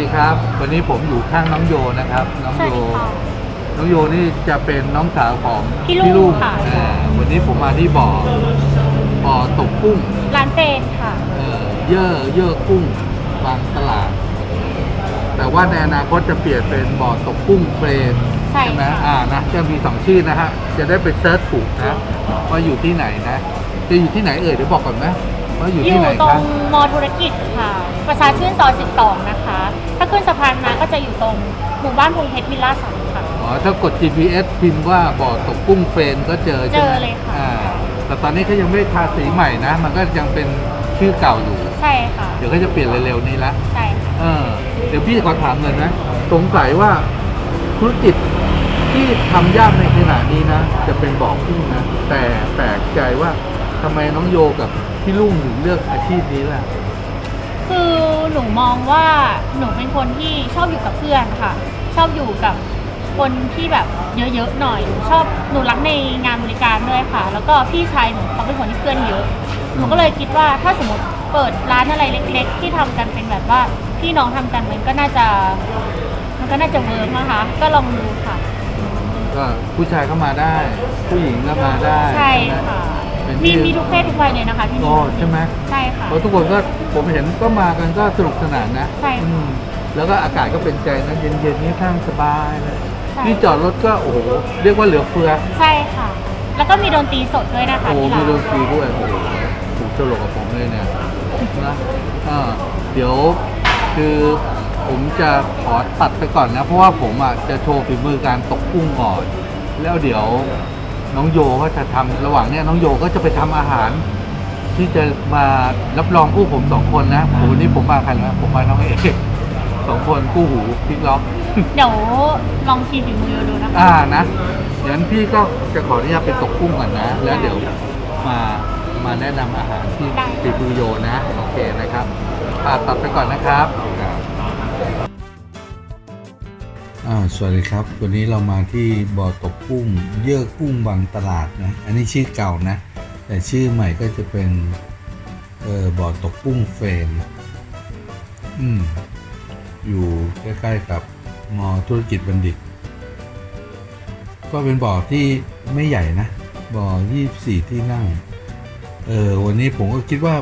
สวัสดีครับ วันนี้ผมอยู่ข้างน้องโยนะครับ น้องสวัโยสดีค่ะน้องโยนี่จะเป็นน้องสาวของพี่ลุงลุงค่ะ อ่าวันนี้ผมมาที่บ่อ บ่อตกกุ้ง ร้านเฟรนค่ะ เออเย่อเย่อกุ้งบางตลาด แต่ว่าในอนาคตจะเปลี่ยนเป็นบ่อตกกุ้งเฟรนใช่ไหมค่ะ อ่านะจะมีสองชื่อนะฮะจะได้ไปเซิร์ชถูกนะว่าอยู่ที่ไหนนะ จะอยู่ที่ไหนเอ่ยเดี๋ยวบอกก่อนไหมว่าอยู่อที่ยู่ไหนตรคะงมอธุรกิจค่ะ ประชาชื่นซอย12 นะคะ ถ้าขึ้นสะพานมาก็จะอยู่ตรงหมู่บ้านพงเพชรวิลล่าสามค่ะ อ๋อถ้ากด GPS พิมพ์ว่าบ่อตกกุ้งเฟรนก็เจอใช่ไหมเจอเลยค่ะ อ่าแต่ตอนนี้เขายังไม่ทาสีใหม่นะ มันก็ยังเป็นชื่อเก่าอยู่ ใช่ค่ะ เดี๋ยวเขาจะเปลี่ยนเร็วๆนี้ละ ใช่ค่ะ เออเดี๋ยวพี่ขอถามเลยนะ สงสัยว่าธุรกิจที่ทำยากในขณะนี้นะ จะเป็นบ่อกุ้งนะ แต่แปลกใจว่าทำไมน้องโยกับพี่ลุงถึงเลือกอาชีพนี้ล่ะคือ หนูมองว่าหนูเป็นคนที่ชอบอยู่กับเพื่อนค่ะ ชอบอยู่กับคนที่แบบเยอะๆหน่อยหนูชอบหนูรักในงานบริการด้วยค่ะ แล้วก็พี่ชายหนูเขาเป็นคนที่เพื่อนเยอะหนูก็เลยคิดว่าถ้าสมมติเปิดร้านอะไรเล็ก ๆ ที่ทำกันเป็นแบบว่าพี่น้องทำกันมันก็น่าจะมันก็น่าจะเวิร์กนะคะ ก็ลองดูค่ะ ก็ผู้ชายเข้ามาได้ ผู้หญิงก็มาได้ ใช่ไหมค่ะเป็น มีที่มีทุกเพศทุกวัยเลยนะคะที่โอ้นี่ใช่ไหมใช่ค่ะ เพราะทุกคนก็ผมเห็นก็มากันก็สนุกสนานนะใช่ค่ะ อืมแล้วก็อากาศก็เป็นใจนะเย็นๆนี่ข้างสบายเลยใช่ที่จอดรถก็โอ้โหเรียกว่าเหลือเฟือ ใช่ค่ะ แล้วก็มีดนตรีสดด้วยนะคะโอ้ที่มีร้านดนตรีด้วยโอ้โหถูกตลกกับผมเลยเนี่ยนะอ่าเดี๋ยวคือผมจะขอตัดไปก่อนนะ เพราะว่าผมอะจะโชว์ฝีมือการตกกุ้งก่อน แล้วเดี๋ยว น้องโยก็จะทำระหว่างเนี้ยน้องโยก็จะไปทำอาหาร ที่จะมารับรองผู้ผมสองคนนะโอ้โหวันนี้ผมมาใครนะผมมาน้องเอกสองคนคู่หูพลิกล็อกเดี๋ยวลองชิมฝีมือดูนะคะอ่านะอย่างนั้นพี่ก็จะขออนุญาตไปตกกุ้งก่อนนะ แล้วเดี๋ยวมามาแนะนำอาหารที่ได้ติดูโยนะ โอเคนะครับอ่าตัดไปก่อนนะครับ อ่าสวัสดีครับ วันนี้เรามาที่บ่อตกกุ้ง เยื่อกุ้งบางตลาดนะ อันนี้ชื่อเก่านะ แต่ชื่อใหม่ก็จะเป็นเออบ่อตกกุ้งเฟรนอืมอยู่ใกล้ๆกับมอธุรกิจบัณฑิต ก็เป็นบ่อที่ไม่ใหญ่นะ บ่อ 24 ที่นั่ง เออวันนี้ผมก็คิดว่า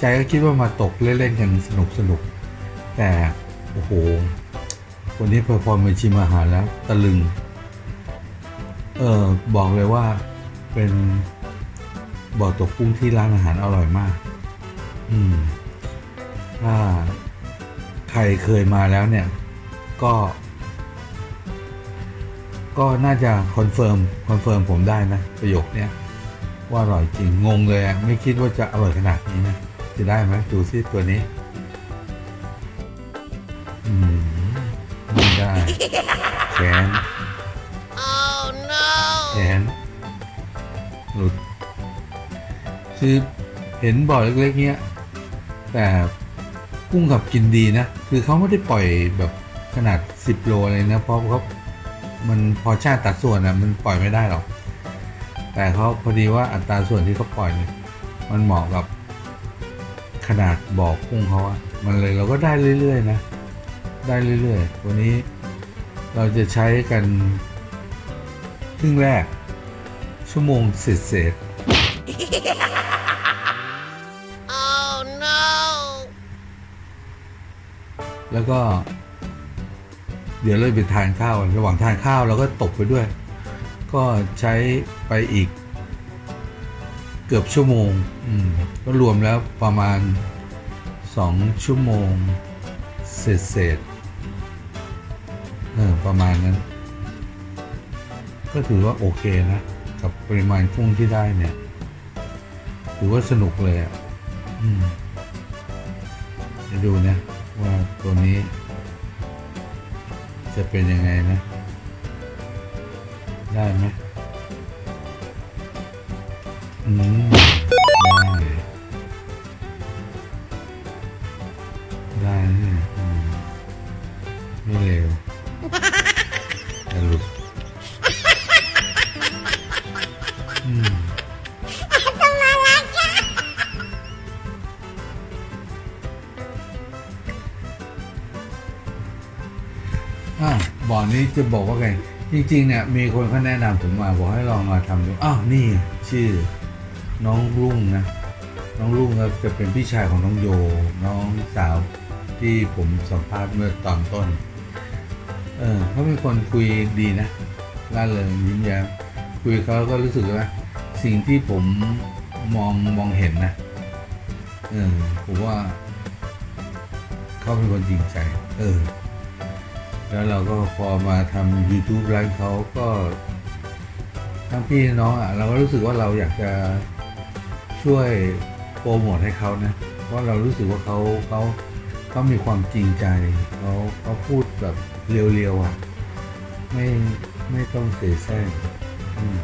ใจก็คิดว่ามาตกเล่นๆกันสนุกๆ แต่ โอ้โห วันนี้พอพอมาชิมอาหารแล้วตะลึง เออบอกเลยว่าเป็นบ่อตกกุ้งที่ร้านอาหารอร่อยมาก อืม ถ้าใครเคยมาแล้วเนี่ย ก็ ก็น่าจะคอนเฟิร์มคอนเฟิร์มผมได้นะประโยคเนี้ยว่าอร่อยจริงงงเลยอะไม่คิดว่าจะอร่อยขนาดนี้นะจะได้ไหมดูซิตัวนี้ ขนแขนหลุดคือเห็นบ่อเล็กๆเนี้ยแต่กุ้งกับกินดีนะ คือเขาไม่ได้ปล่อยแบบขนาด 10 โลเลยนะ เพราะเขามันพอชาติตัดส่วนอะ มันปล่อยไม่ได้หรอก แต่เขาพอดีว่าอัตราส่วนที่เขาปล่อยเนี่ยมันเหมาะกับขนาดบ่อกุ้งเขาอะมันเลยเราก็ได้เรื่อยๆนะ ได้เรื่อยๆ วันนี้ เราจะใช้กันครึ่งแรก ชั่วโมงเศษๆแล้วก็ เดี๋ยวเราไปทานข้าวกันระหว่างทานข้าวเราก็ตกไปด้วย ก็ใช้ไปอีก เกือบชั่วโมงอืมก็รวมแล้วประมาณสองชั่วโมงเศษเศษๆเออประมาณนั้น ก็ถือว่าโอเคนะ กับปริมาณกุ้งที่ได้เนี่ย ถือว่าสนุกเลยอะมจะดูนะ ว่าตัวนี้ จะเป็นยังไงนะ ได้ไหมอืม นี้จะบอกว่าไง จริงๆเนี่ยมีคนเขาแนะนำผมมาบอกให้ลองมาทำดูอ้าวนี่ชื่อน้องรุ่งนะน้องรุ่งก็จะเป็นพี่ชายของน้องโย น้องสาวที่ผมสัมภาษณ์เมื่อตอนต้น เออเขาเป็นคนคุยดีนะร่าเริงยิ้มแย้มคุยเขาก็รู้สึกว่าสิ่งที่ผมมองมองเห็นนะเออผมว่าเขาเป็นคนจริงใจ เออ แล้วเราก็พอมาทำ YouTube ร้านเขาก็ทั้งพี่น้องอะเราก็รู้สึกว่าเราอยากจะช่วยโปรโมทให้เขานะเพราะเรารู้สึกว่าเขาเขาเขามีความจริงใจเขาเขาพูดแบบเรียวๆอะไม่ไม่ต้องเสแสร้งอืม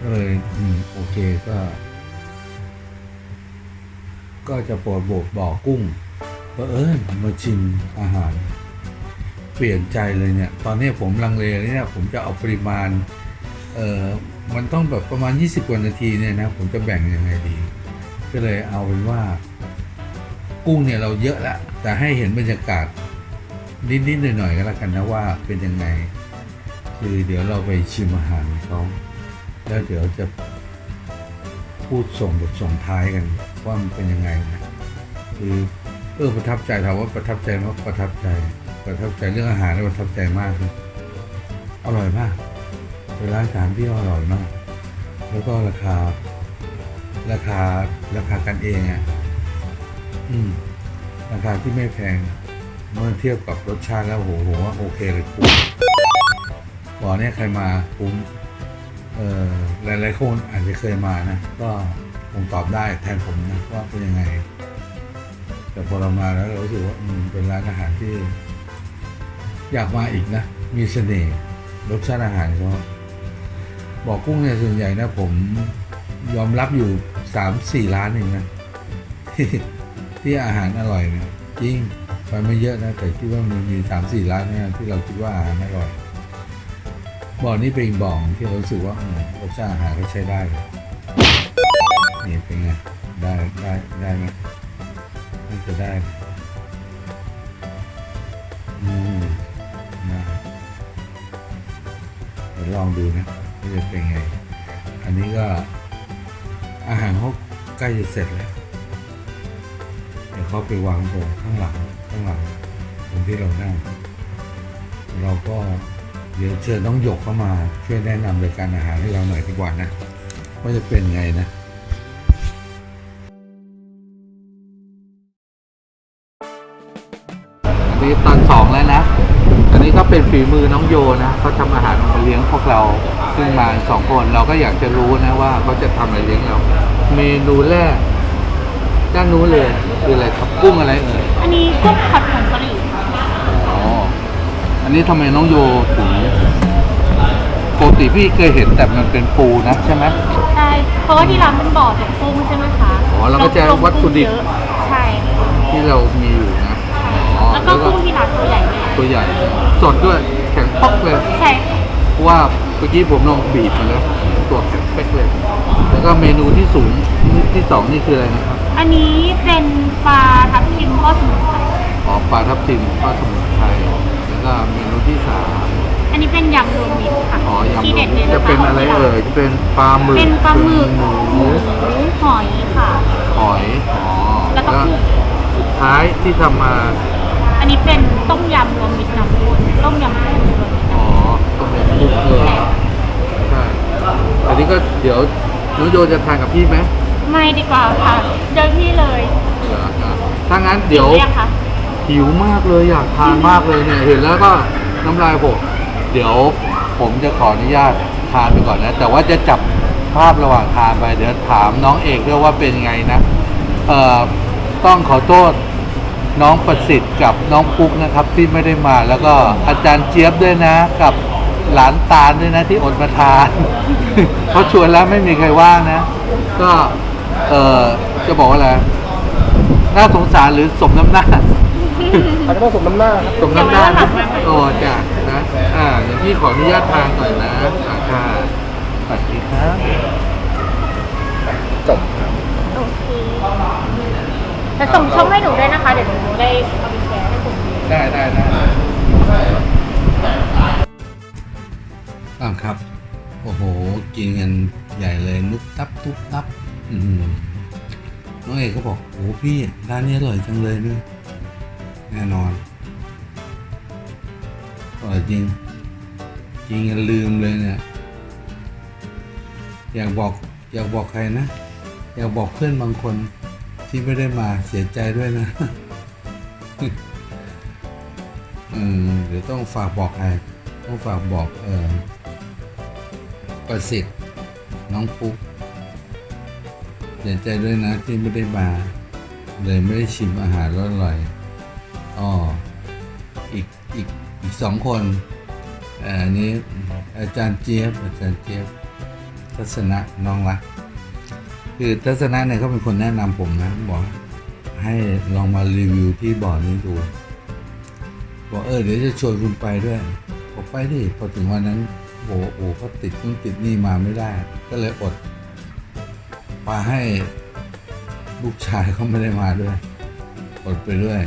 ก็เลยอืมโอเคก็ ก็จะโปรดโบกบอกุ้ง กุ้งว่าเออมาชิมอาหาร เปลี่ยนใจเลยเนี่ย ตอนนี้ผมลังเลเลยเนี่ย ผมจะเอาปริมาณ เออมันต้องแบบประมาณ 20 กว่านาทีเนี่ยนะ ผมจะแบ่งยังไงดี ก็เลยเอาเป็นว่า กุ้งเนี่ยเราเยอะแล้วแต่ให้เห็นบรรยากาศ นิดๆหน่อยๆก็แล้วกันนะว่าเป็นยังไง คือเดี๋ยวเราไปชิมอาหารของเขาแล้วเดี๋ยวจะพูดส่งบทส่งท้ายกันว่ามันเป็นยังไงนะคือ ออประทับใจถามว่าประทับใจไหมประทับใจ ประทับใจเรื่องอาหารประทับใจมากเลยอร่อยมากเป็นร้านอาหารที่อร่อยมาก แล้วก็ราคา ราคาราคากันเองอะอืมราคาที่ไม่แพงเมื่อเทียบกับรสชาติแล้วโหผมว่าโอเคเลยคุ้มบอกเนี่ยใครมาคุ้มเอ่อหลายๆคนอาจจะเคยมานะ ก็คงตอบได้แทนผมนะว่าเป็นยังไง แต่พอเรามาแล้วเรารู้สึกว่าเป็นร้านอาหารที่อยากมาอีกนะ มีเสน่ห์รสชาติอาหารเขาบอกกุ้งเนี่ยส่วนใหญ่นะ ผมยอมรับอยู่สามสี่ร้านเองนะที่ที่อาหารอร่อยเนี่ยจริงไปไม่เยอะนะ แต่คิดว่ามีมีสามสี่ร้านนี่ที่เราคิดว่าอาหารอร่อยบ่อนี้เป็นอีกบ่อที่เรารู้สึกว่ารสชาติอาหารก็ใช้ได้เลยนี่เป็นไงได้ได้ได้ไหม น่าจะได้อืมนะเดี๋ยวลองดูนะว่าจะเป็นไง อันนี้ก็อาหารเขาใกล้จะเสร็จแล้ว เดี๋ยวเขาไปวางตรงข้างหลังข้างหลังตรงที่เรานั่ง เราก็เดี๋ยวเชิญน้องหยกเข้ามาช่วยแนะนำรายการอาหารให้เราหน่อยดีกว่านะ ว่าจะเป็นไงนะ เป็นฝีมือน้องโยนะเขาทำอาหารมาเลี้ยงพวกเราซึ่งมาสองคนเราก็อยากจะรู้นะว่าเขาจะทำอะไรเลี้ยงเรา เมนูแรกด้านนู้นเลยคืออะไรครับกุ้งอะไรเอ่ยอันนี้กุ้งผัดผงกะหรี่ค่ะอ๋ออันนี้ทำไมน้องโยถึงปกติพี่เคยเห็นแต่มันเป็นปูนะใช่ไหมใช่เพราะว่าที่ร้านมันบ่อตกกุ้งใช่ไหมคะอ๋อเราก็จะลงวัตถุดิบกุ้งเยอะใช่ค่ะที่เรามีอยู่นะอ๋อ แล้วก็กุ้งที่ร้านตัวใหญ่เลยตัวใหญ่ สดด้วยแข็งป๊อกเลยใช่ค่ะเพราะว่าเมื่อกี้ผมลองบีบมาแล้วตัวแข็งเป๊กเลยแล้วก็เมนูที่สูงที่สองนี่คืออะไรนะครับอันนี้เป็นปลาทับทิมทอดสมุนไพรอ๋อปลาทับทิมทอดสมุนไพรแล้วก็เมนูที่สามอันนี้เป็นยำรวมมิตรค่ะอ๋อยำที่รวเด็มดเลยจะนะคะเป็นอะไรเอ่ยจะเป็นปลาหมึกเป็นปลาหมึกเป็นหหมูมูหอยค่ะ หอยอ๋อแล้วก็กุ้ง สุดท้ายที่ทำมา อันนี้เป็นต้มยำรวมมิตรน้ำข้นต้มยำกุ้งรวมมิตรอ๋อต้มยำกุ้งเออใช่อันนี้ก็เดี๋ยวน้องโยจะทานกับพี่ไหมไม่ดีกว่าค่ะเจอพี่เลยเหรอครับถ้างั้นเดี๋ยวเรียกค่ะ หิวมากเลยอยากทานมากเลยเนี่ยเห็นแล้วก็น้ำลายผมเดี๋ยวผมจะขออนุญาตทานไปก่อนนะ แต่ว่าจะจับภาพระหว่างทานไป เดี๋ยวถามน้องเอกด้วยว่าเป็นไงนะ เอ่อต้องขอโทษ น้องประสิทธิ์กับน้องปุ๊กนะครับที่ไม่ได้มาแล้วก็อาจารย์เจี๊ยบด้วยนะกับหลานตาลด้วยนะที่อดมาทานเขาชวนแล้วไม่มีใครว่างนะ ก็เออจะบอกว่าอะไรน่าสงสารหรือสมน้ำหน้าอาจจะต้องสมน้ำหน้าครับตรงน้ำหน้าเดี๋ยวไว้วันหลังโอ้จ้ะนะอ่าเดี๋ยวพี่ขออนุญาตทานหน่อยนะอ่าค่ะสวัสดีครับ แต่ส่งช่องให้หนูด้วยนะคะ เดี๋ยวหนูได้เอาไปแชร์ให้ผมได้ได้ได้อ่ครับ โอ้โห กินกันใหญ่เลยนุบทับทุบทับ อืมน้องเอกก็บอกโอ้พี่ร้านนี้อร่อยจังเลยเนี่ยแน่นอนอร่อยจริงจริงลืมเลยเนี่ย อยากบอก อยากบอกใครนะ อยากบอกเพื่อนบางคน ที่ไม่ได้มาเสียใจด้วยนะ อืมเดี๋ยวต้องฝากบอกใครต้องฝากบอกเออประสิทธิ์น้องปุ๊กเสียใจด้วยนะที่ไม่ได้มาเลยไม่ได้ชิมอาหารอร่อยอ๋ออีกอีกอีกสองคนอันนี้อาจารย์เจี๊ยบอาจารย์เจี๊ยบทัศนะน้องรัก คือทัศนะเนี่ยเขาเป็นคนแนะนำผมนะบอกให้ลองมารีวิวที่บ่อนี้ดูบอกเออเดี๋ยวจะชวนคุณไปด้วยบอกไปดิพอถึงวันนั้นโอ้โหก็ติดนู่นติดนี่มาไม่ได้ ก็เลยอดปาให้ลูกชายเขาไม่ได้มาด้วยอดไปด้วย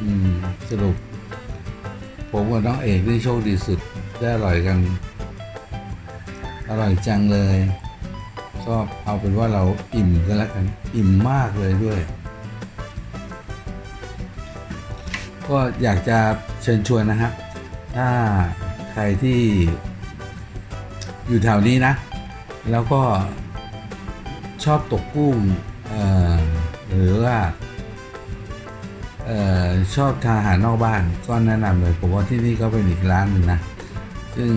อืมสรุป ผมกับน้องเอกที่โชคดีสุดได้อร่อยกัน อร่อยจังเลย ก็เอาเป็นว่าเราอิ่มกันแล้วกันอิ่มมากเลยด้วย ก็อยากจะเชิญชวนนะฮะถ้าใครที่อยู่แถวนี้นะ แล้วก็ชอบตกกุ้งหรือว่าออชอบทานอาหารนอกบ้านก็แนะนำเลยผมว่าที่นี่ก็เป็นอีกร้านหนึ่งนะ ซึ่ง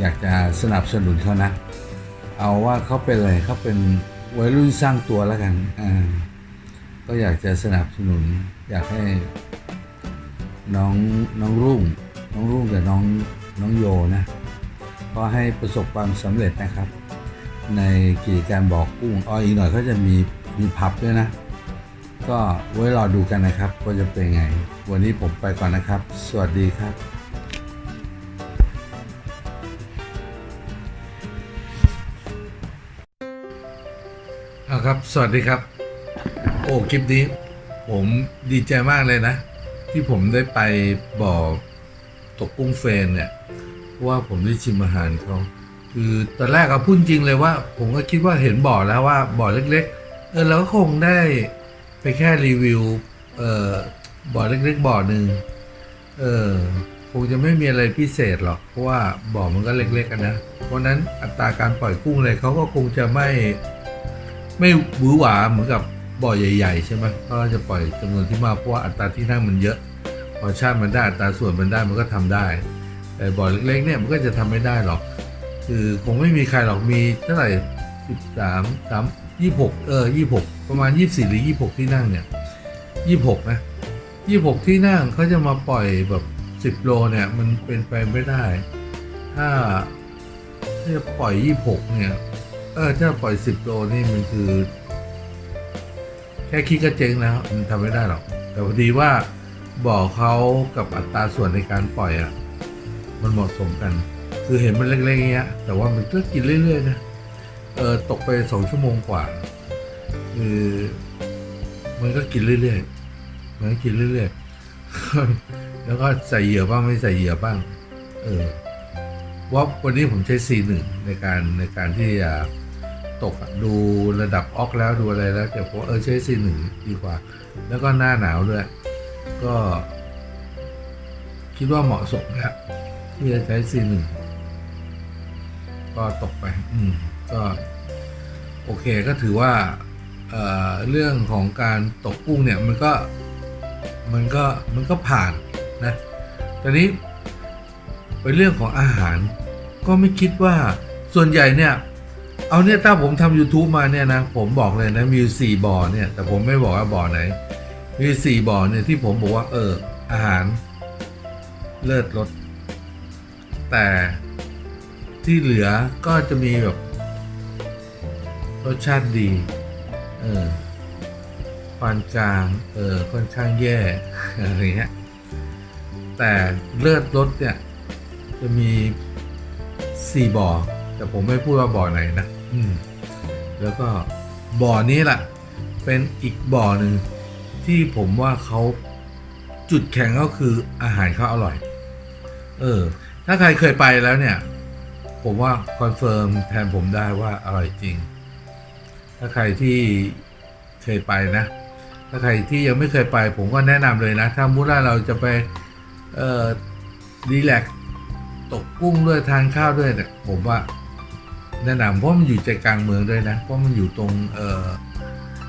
อยากจะสนับสนุนเขานะ เอาว่าเขาเป็นอะไรเขาเป็นวัยรุ่นสร้างตัวแล้วกันอ่าก็อยากจะสนับสนุน อยากให้น้องน้องรุ่ง น้องรุ่งกับน้องน้องโยนะก็ให้ประสบความสำเร็จนะครับ ในกิจการบอกกุ้งอ้ออีกหน่อยก็จะมีมีพับด้วยนะ ก็ไว้รอดูกันนะครับว่าจะเป็นไง วันนี้ผมไปก่อนนะครับ สวัสดีครับ ครับ สวัสดีครับ โอ้คลิปนี้ ผมดีใจมากเลยนะ ที่ผมได้ไปบ่อตกกุ้งเฟนเนี่ย ว่าผมได้ชิมอาหารเขาคือตอนแรกก็พูดจริงเลยว่า ผมก็คิดว่าเห็นบ่อแล้วว่าบ่อเล็ก ๆ เออเราก็คงได้ไปแค่รีวิว เออบ่อเล็กๆบ่อหนึ่งเออคงจะไม่มีอะไรพิเศษหรอก เพราะว่าบ่อมันก็เล็กๆกันนะ เพราะฉะนั้นอัตราการปล่อยกุ้งเลยเขาก็คงจะไม่ ไม่หวือหวาเหมือนกับบ่อใหญ่ ๆ ใช่ไหมก็จะปล่อยจำนวนที่มากเพราะว่าอัตราที่นั่งมันเยอะพอชาติมันได้อัตราส่วนมันได้มันก็ทำได้แต่บ่อเล็กๆเนี่ยมันก็จะทำไม่ได้หรอก คือคงไม่มีใครหรอกมีเท่าไหร่สิบสามสามยี่หกเออยี่หกประมาณยี่สี่หรือยี่หกที่นั่งเนี่ยยี่หกนะยี่หกที่นั่งเขาจะมาปล่อยแบบสิบโลเนี่ยมันเป็นไปไม่ได้ ถ้าถ้าปล่อยยี่หกเนี่ย เออถ้าปล่อยสิบโลนี่มันคือ แค่คิดก็เจ๊งแล้วมันทำไม่ได้หรอก แต่พอดีว่าบ่อเขากับอัตราส่วนในการปล่อยอะ มันเหมาะสมกัน คือเห็นมันเล็กๆอย่างเงี้ย แต่ว่ามันก็กินเรื่อยๆนะเออตกไปสองชั่วโมงกว่าคือมันก็กินเรื่อยๆมันก็กินเรื่อยๆแล้วก็ใส่เหยื่อบ้างไม่ใส่เหยื่อบ้าง เออว่าวันนี้ผมใช้ C1 ในการในการที่จะ ตกอะดูระดับออกแล้วดูอะไรแล้วแต่ผมว่าเออใช้ C1 ดีกว่า แล้วก็หน้าหนาวด้วยก็ คิดว่าเหมาะสมแล้วที่จะใช้ C1 ก็ตกไป อืม ก็ โอเคก็ถือว่าเอ่อเรื่องของการตกกุ้งเนี่ยมันก็มันก็มันก็ผ่านนะตอนนี้เป็นเรื่องของอาหาร ก็ไม่คิดว่าส่วนใหญ่เนี่ย เอาเนี่ยถ้าผมทำ YouTube มาเนี่ยนะ ผมบอกเลยนะมีสี่บ่อเนี่ย แต่ผมไม่บอกว่าบ่อไหน มีสี่บ่อเนี่ยที่ผมบอกว่า เออ อาหาร เลิศรสแต่ที่เหลือก็จะมีแบบ รสชาติดี เออปานกลาง เออ ค่อนข้างแย่อะไรเงี้ยแต่เลือดรสเนี่ย จะมีสี่บ่อ แต่ผมไม่พูดว่าบ่อไหนนะ อืมแล้วก็บ่อนี้แหละเป็นอีกบ่อหนึ่งที่ผมว่าเขาจุดแข็งก็คืออาหารเขาอร่อย เออ ถ้าใครเคยไปแล้วเนี่ย ผมว่าคอนเฟิร์มแทนผมได้ว่าอร่อยจริง ถ้าใครที่เคยไปนะ ถ้าใครที่ยังไม่เคยไป ผมก็แนะนำเลยนะ ถ้ามุติว่าเราจะไป เอ่อรีแลกตกกุ้งด้วยทานข้าวด้วยเนี่ยผมว่า แนะนำเพราะมันอยู่ใจกลางเมืองด้วยนะ เพราะมันอยู่ตรงเออ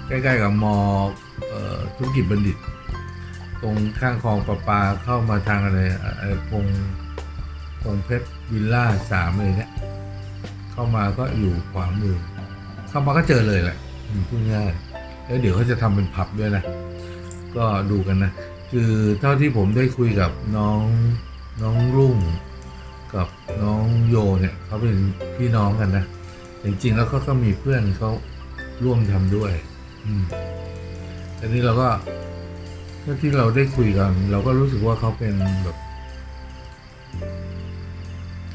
ใกล้ๆกับมอธุรกิจบัณฑิต ตรงข้างคลองประปาเข้ามาทางอะไรเอ่อตรงตรงเพชรวิลล่าสามเลยเนี่ยเข้ามาก็อยู่ขวามือ เข้ามาก็เจอเลยแหละพูดง่ายแล้วเดี๋ยวเขาจะทำเป็นผับด้วยนะ ก็ดูกันนะ คือเท่าที่ผมได้คุยกับน้องน้องรุ่ง กับน้องโยเนี่ยเขาเป็นพี่น้องกันนะจริงๆแล้วเขาก็มีเพื่อนเขาร่วมทำด้วย อืมทีนี้เราก็เท่าที่เราได้คุยกัน เราก็รู้สึกว่าเขาเป็นแบบ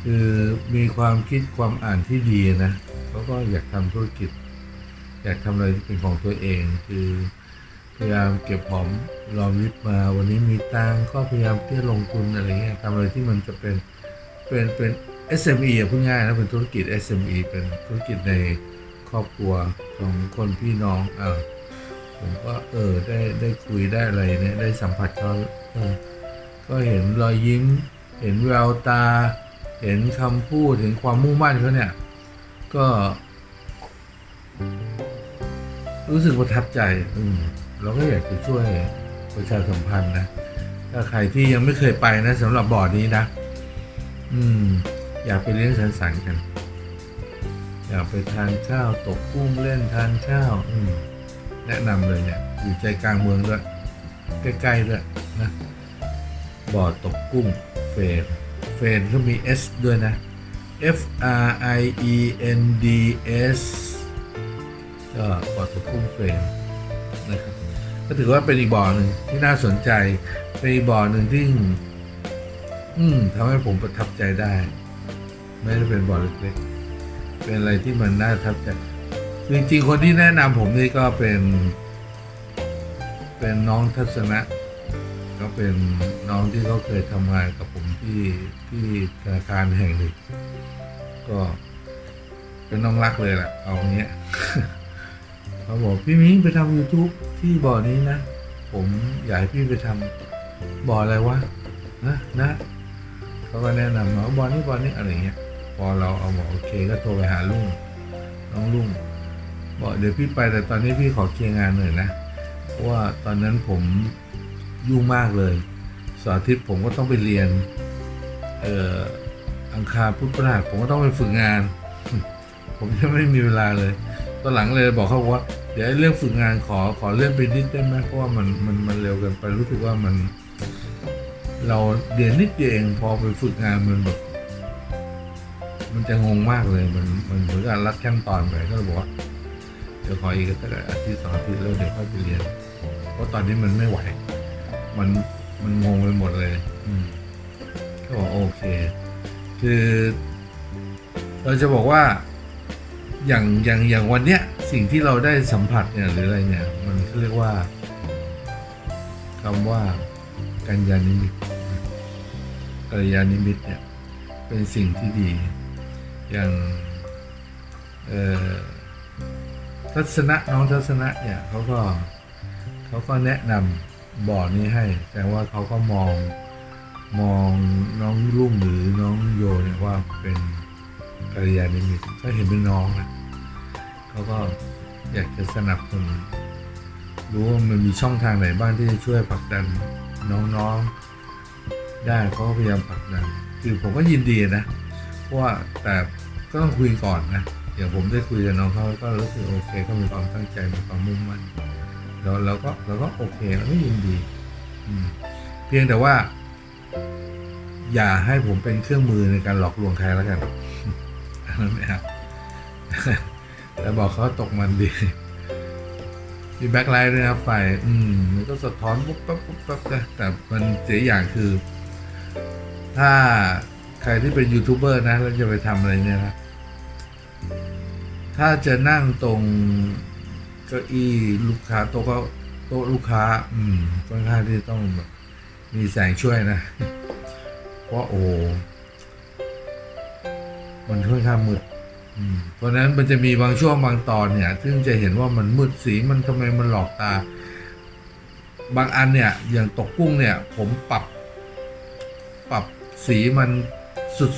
คือมีความคิดความอ่านที่ดีนะเขาก็อยากทำธุรกิจ อยากทำอะไรที่เป็นของตัวเอง คือพยายามเก็บหอมรอมริบมา วันนี้มีตังก็พยายามที่จะลงทุนอะไรเงี้ยทำอะไรที่มันจะเป็น เป็นเป็น SME อะพูดง่ายนะเป็นธุรกิจ SME เป็นธุรกิจในครอบครัวของคนพี่น้องเออผมก็เออได้ได้คุยได้อะไรเนี่ยได้สัมผัสเขาเออก็เห็นรอยยิ้ม เห็นแววตา เห็นคำพูดเห็นความมุ่งมั่นเขาเนี่ย ก็ รู้สึกประทับใจ อืมเราก็อยากจะช่วยประชาสัมพันธ์นะถ้าใครที่ยังไม่เคยไปนะสำหรับบ่อนี้นะ อืม อยากไปเลี้ยงสังสรรค์กัน อยากไปทานข้าวตกกุ้งเล่นทานข้าว อืม แนะนำเลยเนี่ย อยู่ใจกลางเมืองด้วยใกล้ๆด้วยนะบ่อตกกุ้งเฟรนเฟรนก็มี S ด้วยนะ F R I E N D S ก็บ่อตกกุ้งเฟรนนะครับก็ถือว่าเป็นอีกบ่อหนึ่งที่น่าสนใจ เป็นอีกบ่อหนึ่งที่ อืมทำให้ผมประทับใจได้ ไม่ได้เป็นบ่อเล็กๆเป็นอะไรที่มันน่าประทับใจจริงๆคนที่แนะนำผมนี่ก็เป็น เป็นน้องทัศนะก็เป็นน้องที่เขาเคยทำงานกับผมที่ที่ธนาคารแห่งหนึ่งก็เป็นน้องรักเลยแหละเอาอย่างเงี้ยเขาบอกพี่มิ้งไปทำ YouTube ที่บ่อนี้นะ ผมอยากให้พี่ไปทำบ่ออะไรวะนะนะ เขาก็แนะนำมาว่าบ่อนี้บ่อนี้อะไรเงี้ย พอเราเอาบอกโอเคก็โทรไปหาลุงน้องลุงบอกเดี๋ยวพี่ไปแต่ตอนนี้พี่ขอเคลียร์งานหน่อยนะเพราะว่าตอนนั้นผมยุ่งมากเลยเสาร์อาทิตย์ผมก็ต้องไปเรียน เอ่ออังคารพุธพฤหัสผมก็ต้องไปฝึกงาน ผมจะไม่มีเวลาเลย ตอนหลังเลยบอกเขาว่า เดี๋ยวเรื่องฝึกงานขอขอเลื่อนไปนิดได้ไหมเพราะว่ามันมันมันเร็วเกินไปรู้สึกว่ามัน เราเรียนนิดเดียวเองพอไปฝึกงานมันแบบมันจะงงมากเลย มันมันเหมือนกับรัดขั้นตอนไปก็เลยบอกว่าเดี๋ยวขออีกสักอาทิตย์สองอาทิตย์แล้วเดี๋ยวค่อยไปเรียน เพราะตอนนี้มันไม่ไหว มันมันงงไปหมดเลย อืมก็บอกโอเค คือ เราจะบอกว่า อย่างอย่างอย่างวันเนี้ย สิ่งที่เราได้สัมผัสเนี่ยหรืออะไรเนี่ย มันเขาเรียกว่าคำว่ากัญญานิมิต กัลยาณิมิตเนี่ยเป็นสิ่งที่ดี อย่างทัศนะน้องทัศนะเนี่ยเขาก็เขาก็แนะนำบ่อนี้ให้ แต่ว่าเขาก็มองมองน้องรุ่งหรือน้องโยเนี่ยว่าเป็นกัลยาณิมิตก็เห็นเป็นน้องนะเขาก็อยากจะสนับสนุนรู้ว่ามันมีช่องทางไหนบ้างที่จะช่วยผลักดันน้องๆ ได้เขาพยายามผลักดันคือผมก็ยินดีนะเพราะว่าแต่ก็ต้องคุยก่อนนะอย่างผมได้คุยกับน้องเขาก็รู้สึกโอเคก็มีความตั้งใจมีความมุ่งมั่นแล้วเราก็เราก็โอเคเราก็ยินดีเพียงแต่ว่า อย่าให้ผมเป็นเครื่องมือในการหลอกลวงใครแล้วกันอันนั้นนะครับแต่บอกเขาตกมันดีมีแบ็คไลท์ด้วยนะครับไฟอืมมันก็สะท้อนปุ๊บปั๊บปุ๊บปั๊บนะแต่มันเสียอย่างคือ ถ้าใครที่เป็นยูทูบเบอร์นะแล้วจะไปทำอะไรเนี่ยนะถ้าจะนั่งตรงเก้าอี้ลูกค้าโต๊ะก็โต๊ะลูกค้า อืมค่อนข้างที่ต้องมีแสงช่วยนะ เพราะโอ้มันค่อนข้างมืดเพราะนั้นมันจะมีบางช่วงบางตอนเนี่ย ซึ่งจะเห็นว่ามันมืดสีมันทำไมมันหลอกตา บางอันเนี่ย อย่างตกกุ้งเนี่ย ผมปรับ ปรับ สีมัน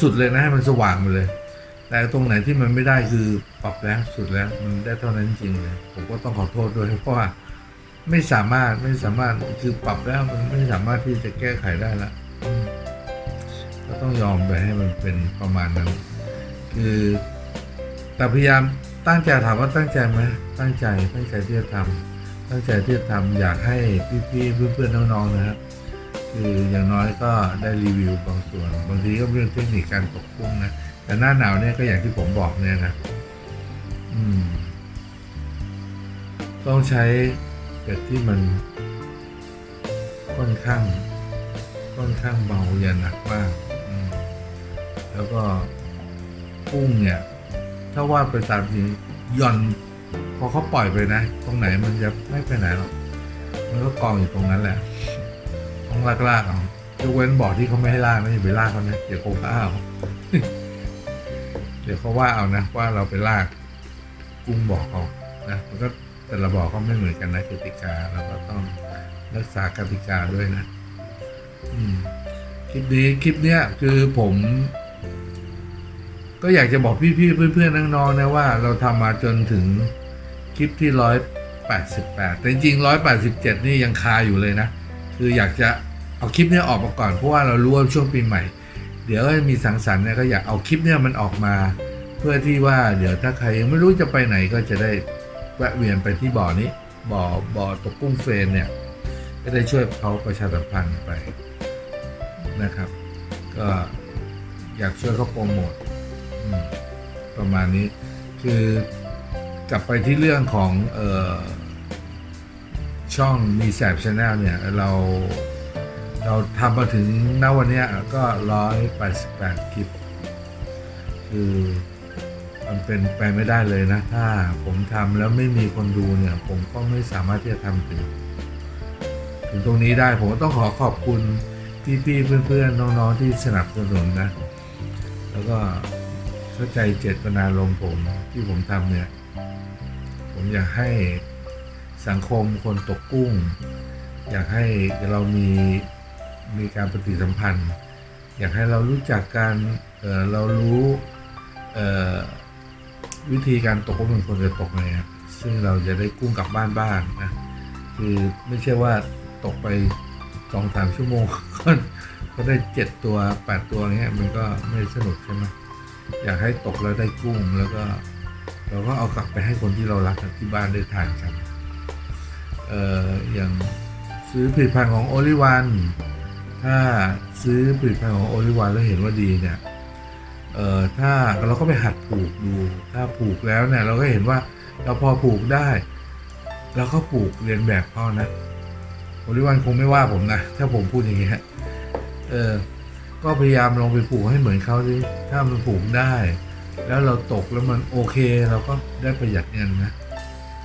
สุดๆเลยนะให้มันสว่างไปเลย แต่ตรงไหนที่มันไม่ได้คือปรับแล้วสุดแล้วมันได้เท่านั้นจริงเลยผมก็ต้องขอโทษด้วยเพราะว่าไม่สามารถไม่สามารถคือปรับแล้วมันไม่สามารถที่จะแก้ไขได้ละก็ต้องยอมไปให้มันเป็นประมาณนั้น คือแต่พยายามตั้งใจถามว่าตั้งใจไหมตั้งใจตั้งใจที่จะทำตั้งใจที่จะทำอยากให้พี่ๆเพื่อนๆน้องๆนะครับ คืออย่างน้อยก็ได้รีวิวบางส่วน บางทีก็เรื่องเทคนิคการตกกุ้งนะ แต่หน้าหนาวเนี่ยก็อย่างที่ผมบอกเนี่ยนะ อืม ต้องใช้เป็ดที่มัน ค่อนข้าง ค่อนข้างเบาอย่าหนักมากมแล้วก็กุ้งเนี่ย ถ้าว่าไปตามจริงย่อนพอเขาปล่อยไปนะ ตรงไหนมันจะไม่ไปไหนหรอกมันก็กองอยู่ตรงนั้นแหละ ต้องลากลากเอายกเว้นบ่อที่เขาไม่ให้ลากนะอย่าไปลากเขานะเดี๋ยวเขาว่าเอาเดี๋ยวเขาว่าเอานะว่าเราไปลากกุ้งบ่อเขานะมันก็แต่ละบ่อก็ไม่เหมือนกันนะกติกาเราก็ต้องรักษากติกาด้วยนะ อืมคลิปนี้คลิปเนี้ยคือผม ก็อยากจะบอกพี่ๆเพื่อนๆน้องๆนะว่าเราทำมาจนถึงคลิปที่ร้อยแปดสิบแปดแต่จริงร้อยแปดสิบเจ็ดนี่ยังคาอยู่เลยนะ คืออยากจะเอาคลิปเนี้ยออกมาก่อนเพราะว่าเรารู้ว่าช่วงปีใหม่ เดี๋ยวก็มีสังสรรค์เนี่ยก็อยากเอาคลิปเนี้ยมันออกมา เพื่อที่ว่าเดี๋ยวถ้าใครยังไม่รู้จะไปไหนก็จะได้แวะเวียนไปที่บ่อนี้บ่อบ่อตกกุ้งเฟรนเนี่ยก็ได้ช่วยเขาประชาสัมพันธ์ไปนะครับ ก็อยากช่วยเขาโปรโมทประมาณนี้คือกลับไปที่เรื่องของเออ ช่องมีแสบชาแนลเนี่ย เราเราทำมาถึงณวันนี้ก็ร้อยแปดสิบแปดคลิป คือมันเป็นไปไม่ได้เลยนะ ถ้าผมทำแล้วไม่มีคนดูเนี่ย ผมก็ไม่สามารถที่จะทำถึงถึงตรงนี้ได้ผมต้องขอขอบคุณพี่ๆเพื่อนๆน้องๆที่สนับสนุนนะ แล้วก็เข้าใจเจตนารมณ์ผมที่ผมทำเนี่ย ผมอยากให้ สังคมคนตกกุ้ง อยากให้เรามีมีการปฏิสัมพันธ์ อยากให้เรารู้จักการเเรารู้วิธีการตกว่ามันควรจะตกไงครับซึ่งเราจะได้กุ้งกลับบ้านบ้างนะคือไม่ใช่ว่าตกไปสองสามชั่วโมงก็ก็ได้เจ็ดตัวแปดตัวเงี้ยมันก็ไม่สนุกใช่ไหมอยากให้ตกแล้วได้กุ้งแล้วก็เราก็เอากลับไปให้คนที่เรารักที่บ้านได้ทานกัน อออย่างซื้อผลิตภัณฑ์ของโอลิวันถ้าซื้อผลิตภัณฑ์ของโอลิวันแล้วเห็นว่าดีเนี่ยเอ่อถ้าเราก็ไปหัดผูกดู ถ้าผูกแล้วเนี่ยเราก็เห็นว่าเราพอผูกได้แล้วก็ปลูกเรียนแบบพ่อนะโอลิวันคงไม่ว่าผมนะถ้าผมพูดอย่างเงี้ยเออก็พยายามลองไปปลูกให้เหมือนเขาดิถ้ามันปลูกได้ แล้วเราตกแล้วมันโอเค เราก็ได้ประหยัดเงินนะ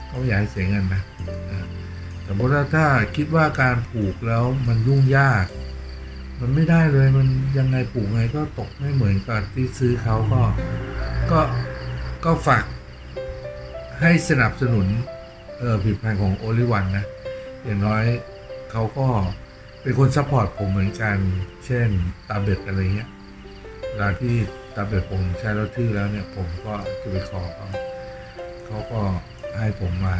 ก็อยากให้เสียเงินนะ เออแต่ว่าถ้าคิดว่าการปลูกแล้วมันยุ่งยาก มันไม่ได้เลยมันยังไงปลูกไงก็ตกไม่เหมือนกับที่ซื้อเขาก็ก็ก็ฝากให้สนับสนุนเออผลิตภัณฑ์ของโอลิวันนะ อย่างน้อยเขาก็เป็นคนซัพพอร์ตผมเหมือนกัน เช่นตาเบ็ดอะไรเงี้ยเวลาที่ตาเบ็ดผมใช้แล้วทื่อแล้วเนี่ย ผมก็จะไปขอเขาเขาก็ให้ผมมา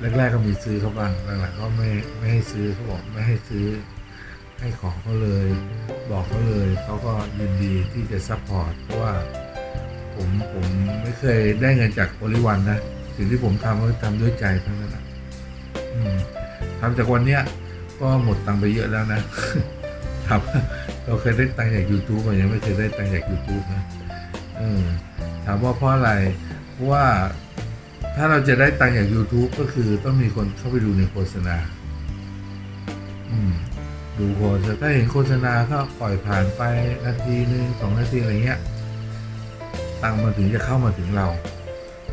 แรกๆก็มีซื้อเขาบ้างหลังๆก็ไม่ไม่ให้ซื้อเขาบอกไม่ให้ซื้อ ให้ของเขาเลย บอกเขาเลยเขาก็ยินดีที่จะซัพพอร์ตเพราะว่าผมผมไม่เคยได้เงินจากโอลิวันนะสิ่งที่ผมทำก็ทำด้วยใจทั้งนั้นนะทำจากวันเนี้ย ก็หมดตังไปเยอะแล้วนะครับเราเคยได้ตังจาก YouTube มายังไม่เคยได้ตังจาก YouTube นะเออถามว่าเพราะอะไรเพราะว่า ถ้าเราจะได้ตังค์จาก YouTube ก็คือต้องมีคนเข้าไปดูในโฆษณา อืม ดูโฆษณาถ้าเห็นโฆษณาก็ปล่อยผ่านไปนาทีหนึ่งสองนาทีอะไรเงี้ย ตังค์มันถึงจะเข้ามาถึงเรา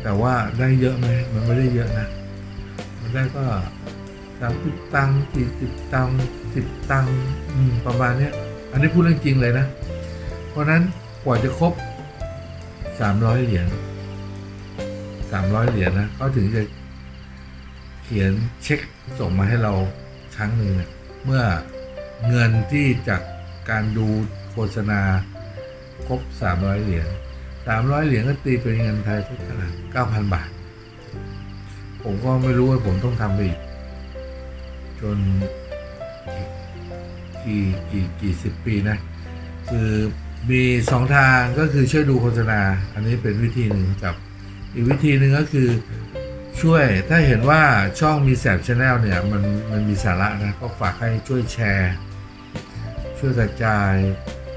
แต่ว่าได้เยอะไหมมันไม่ได้เยอะนะ มันได้ก็สามสิบตังค์สี่สิบตังค์สิบตังค์ประมาณเนี้ย อันนี้พูดเรื่องจริงเลยนะ เพราะนั้นกว่าจะครบสามร้อยเหรียญามร้อยเหรียญนะเขาถึงจะเขียนเช็คส่งมาให้เราครั้งหนึ่งเนี่ยเมื่อเงินที่จากการดูโฆษณาครบสามร้อยเหรียญสามร้อยเหรียญก็ตีเป็นเงินไทยเท่าไหร่เก้าพันบาท ผมก็ไม่รู้ว่าผมต้องทำไปอีก จนกี่กี่กี่สิบปีนะ คือมีสองทางก็คือช่วยดูโฆษณา อันนี้เป็นวิธีหนึ่งกับ อีกวิธีหนึ่งก็คือช่วยถ้าเห็นว่าช่องมีแสบชาแนลเนี่ยมันมันมีสาระนะก็ฝากให้ช่วยแชร์ ช่วยกระจาย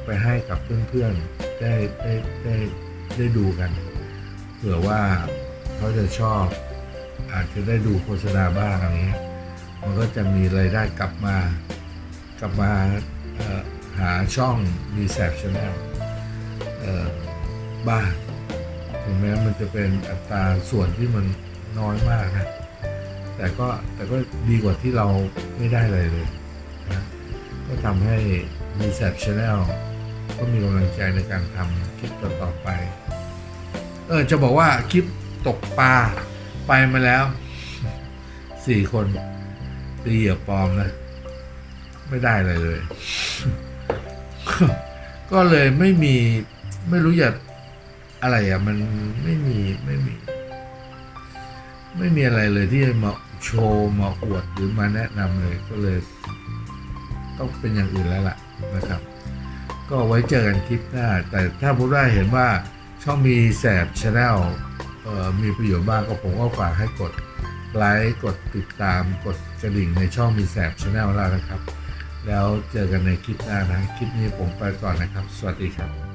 ไปให้กับเพื่อนๆได้ได้ได้ได้ดูกันเผื่อว่าเขาจะชอบ อาจจะได้ดูโฆษณาบ้างอะไรเงี้ยมันก็จะมีรายได้กลับมา กลับมาหาช่องมีแสบชาแนลบ้าง ถึงแม้มันจะเป็นอัตราส่วนที่มันน้อยมากนะ แต่ก็แต่ก็ดีกว่าที่เราไม่ได้อะไรเลยนะก็ทำให้มีแสบชาแนลก็มีกำลังใจในการทำคลิปต่อๆไป เออจะบอกว่าคลิปตกปลาไปมาแล้วสี่คนตีเหยื่อปลอมนะ ไม่ได้อะไรเลย ก็เลยไม่มีไม่รู้จะ อะไรอะมันไม่มีไม่มี ไม่มีอะไรเลยที่จะมาโชว์มาอวดหรือมาแนะนำเลยก็เลย ต้องเป็นอย่างอื่นแล้วล่ะนะครับ ก็ไว้เจอกันคลิปหน้า แต่ถ้าพูดได้เห็นว่าช่องมีแสบชาแนลมีประโยชน์บ้างก็ผมก็ฝากให้กดไลค์กดติดตามกดกระดิ่งในช่องมีแสบชาแนลแล้วนะครับ แล้วเจอกันในคลิปหน้านะ คลิปนี้ผมไปก่อนนะครับ สวัสดีครับ